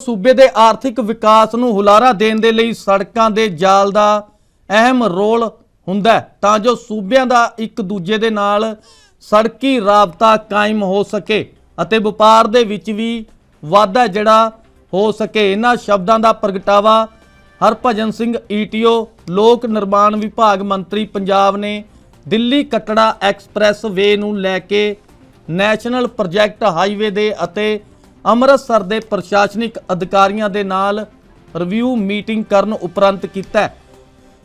ਸੂਬੇ ਦੇ ਆਰਥਿਕ ਵਿਕਾਸ ਨੂੰ ਹੁਲਾਰਾ ਦੇਣ ਦੇ ਲਈ ਸੜਕਾਂ ਦੇ ਜਾਲ ਦਾ ਅਹਿਮ ਰੋਲ ਹੁੰਦਾ ਹੈ, ਤਾਂ ਜੋ ਸੂਬਿਆਂ ਦਾ ਇੱਕ ਦੂਜੇ ਦੇ ਨਾਲ ਸੜਕੀ ਰਾਬਤਾ ਕਾਇਮ ਹੋ ਸਕੇ ਅਤੇ ਵਪਾਰ ਦੇ ਵਿੱਚ ਵੀ ਵਾਧਾ ਜਿਹੜਾ ਹੋ ਸਕੇ। ਇਹਨਾਂ ਸ਼ਬਦਾਂ ਦਾ ਪ੍ਰਗਟਾਵਾ ਹਰਭਜਨ ਸਿੰਘ ਈਟੀਓ ਲੋਕ ਨਿਰਮਾਣ ਵਿਭਾਗ ਮੰਤਰੀ ਪੰਜਾਬ ਨੇ ਦਿੱਲੀ ਕਟੜਾ ਐਕਸਪ੍ਰੈਸ ਵੇ ਨੂੰ ਲੈ ਕੇ ਨੈਸ਼ਨਲ ਪ੍ਰੋਜੈਕਟ ਹਾਈਵੇ ਦੇ ਅਤੇ ਅੰਮ੍ਰਿਤਸਰ ਦੇ ਪ੍ਰਸ਼ਾਸਨਿਕ ਅਧਿਕਾਰੀਆਂ ਦੇ ਨਾਲ ਰਿਵਿਊ ਮੀਟਿੰਗ ਕਰਨ ਉਪਰੰਤ ਕੀਤਾ ਹੈ।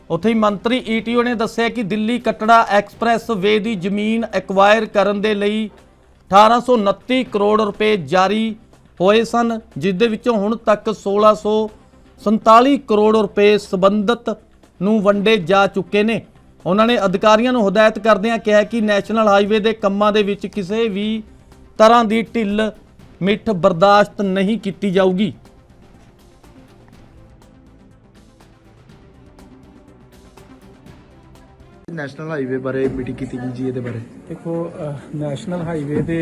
ਉੱਥੇ ਹੀ ਮੰਤਰੀ ਈਟੀਓ ਨੇ ਦੱਸਿਆ ਕਿ ਦਿੱਲੀ ਕਟੜਾ ਐਕਸਪ੍ਰੈਸ ਵੇ ਦੀ ਜ਼ਮੀਨ ਐਕਵਾਇਰ ਕਰਨ ਦੇ ਲਈ 1829 ਕਰੋੜ ਰੁਪਏ ਜਾਰੀ ਹੋਏ ਸਨ ਜਿਸ ਦੇ ਵਿੱਚੋਂ ਹੁਣ ਤੱਕ 1647 ਕਰੋੜ ਰੁਪਏ ਸਬੰਧਤ ਨੂੰ ਵੰਡੇ ਜਾ ਚੁੱਕੇ ਨੇ। ਉਹਨਾਂ ਨੇ ਅਧਿਕਾਰੀਆਂ ਨੂੰ ਹਦਾਇਤ ਕਰਦਿਆਂ ਕਿਹਾ ਕਿ ਨੈਸ਼ਨਲ ਹਾਈਵੇ ਦੇ ਕੰਮਾਂ ਦੇ ਵਿੱਚ ਕਿਸੇ ਵੀ ਤਰ੍ਹਾਂ ਦੀ ਢਿੱਲ ਮਿੱਠ ਬਰਦਾਸ਼ਤ ਨਹੀਂ ਕੀਤੀ ਜਾਊਗੀ। ਨੈਸ਼ਨਲ ਹਾਈਵੇ ਬਾਰੇ ਮੀਟਿੰਗ ਕੀਤੀ ਗਈ ਜੀ ਇਹਦੇ ਬਾਰੇ। ਦੇਖੋ ਨੈਸ਼ਨਲ ਹਾਈਵੇ ਦੇ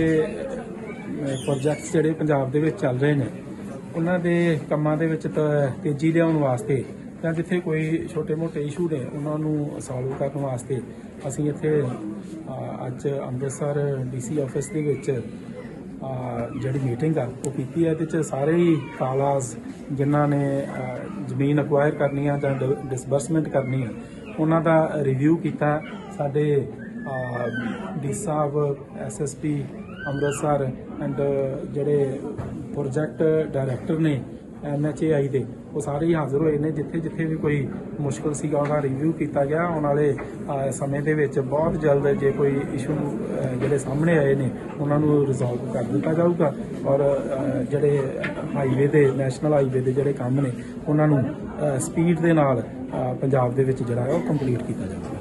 ਪ੍ਰੋਜੈਕਟਸ ਜਿਹੜੇ ਪੰਜਾਬ ਦੇ ਵਿੱਚ ਚੱਲ ਰਹੇ ਨੇ ਉਹਨਾਂ ਦੇ ਕੰਮਾਂ ਦੇ ਵਿੱਚ ਤੇਜ਼ੀ ਲਿਆਉਣ ਵਾਸਤੇ ਜਾਂ ਜਿੱਥੇ ਕੋਈ ਛੋਟੇ-ਮੋਟੇ ਇਸ਼ੂ ਨੇ ਉਹਨਾਂ ਨੂੰ ਸੋਲਵ ਕਰਨ ਵਾਸਤੇ ਅਸੀਂ ਇੱਥੇ ਅੱਜ ਅੰਮ੍ਰਿਤਸਰ ਡੀਸੀ ਆਫਿਸ ਦੇ ਵਿੱਚ ਜਿਹੜੀ ਮੀਟਿੰਗ ਆ, ਉਹ ਕੀਤੀ ਹੈ, ਇਹਦੇ ਚ ਸਾਰੇ ਹੀ ਕਾਲਾਸ ਜਿਨ੍ਹਾਂ ਨੇ ਜ਼ਮੀਨ ਅਕਵਾਇਰ ਕਰਨੀ ਆ ਜਾਂ ਡਿਸਬਰਸਮੈਂਟ ਕਰਨੀ ਆ, ਉਹਨਾਂ ਦਾ ਰਿਵਿਊ ਕੀਤਾ। ਸਾਡੇ ਡੀ ਸਾਹਿਬ ਐਸਐਸਪੀ ਅੰਮ੍ਰਿਤਸਰ ਐਂਡ ਜਿਹੜੇ ਪ੍ਰੋਜੈਕਟ ਡਾਇਰੈਕਟਰ ਨੇ ਐਨਐਚਏਆਈ ਦੇ। ਉਹ ਸਾਰੇ ਹੀ ਹਾਜ਼ਰ ਹੋਏ ਨੇ ਜਿੱਥੇ ਜਿੱਥੇ ਵੀ ਕੋਈ ਮੁਸ਼ਕਲ ਸੀਗਾ, ਉਹਦਾ ਰਿਵਿਊ ਕੀਤਾ ਗਿਆ। ਆਉਣ ਵਾਲੇ ਸਮੇਂ ਦੇ ਵਿੱਚ ਬਹੁਤ ਜਲਦ ਜੇ ਕੋਈ ਇਸ਼ੂ ਜਿਹੜੇ ਸਾਹਮਣੇ ਆਏ ਨੇ, ਉਹਨਾਂ ਨੂੰ ਰਿਜ਼ੋਲਵ ਕਰ ਦਿੱਤਾ ਜਾਊਗਾ। ਔਰ ਜਿਹੜੇ ਹਾਈਵੇ ਦੇ ਨੈਸ਼ਨਲ ਹਾਈਵੇ ਦੇ ਜਿਹੜੇ ਕੰਮ ਨੇ, ਉਹਨਾਂ ਨੂੰ ਸਪੀਡ ਦੇ ਨਾਲ ਪੰਜਾਬ ਦੇ ਵਿੱਚ ਜਿਹੜਾ ਹੈ, ਉਹ ਕੰਪਲੀਟ ਕੀਤਾ ਜਾਊਗਾ।